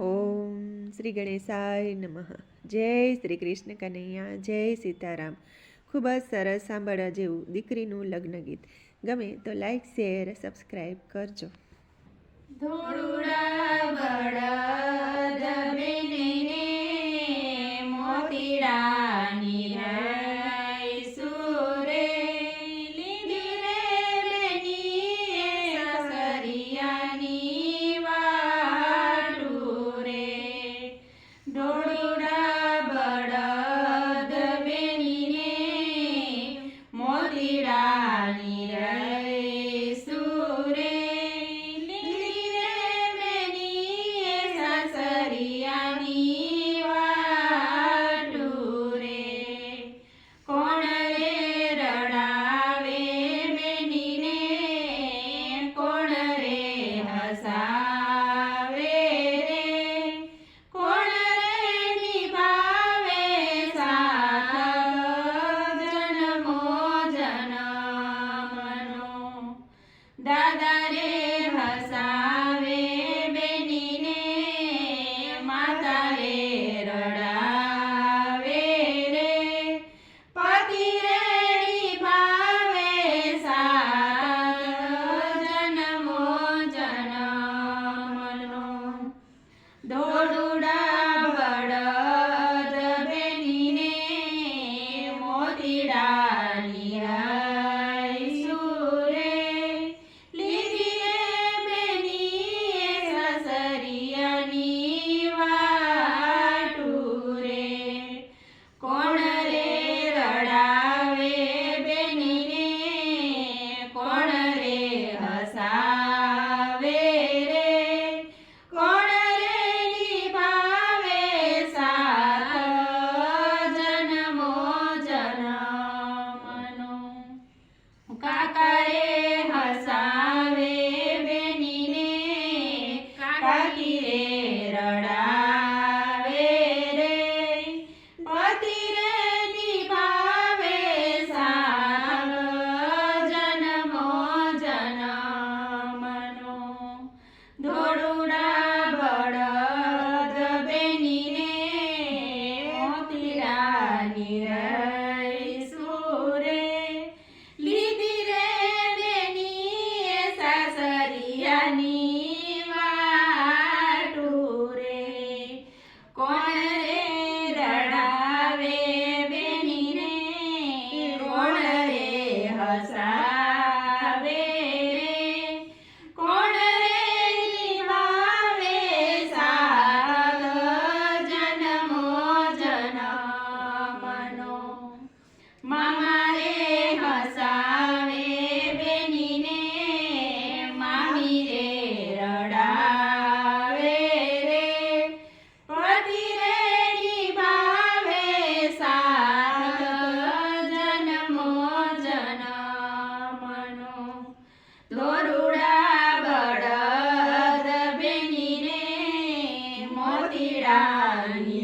ઓમ શ્રી ગણેશાય નમઃ. જય શ્રી કૃષ્ણ કનૈયા, જય સીતારામ. ખૂબ જ સરસ સાંભળવા જેવું દીકરીનું લગ્ન ગીત. ગમે તો લાઈક શેર સબસ્ક્રાઈબ કરજો. ધોળુડા કોણ Thank you.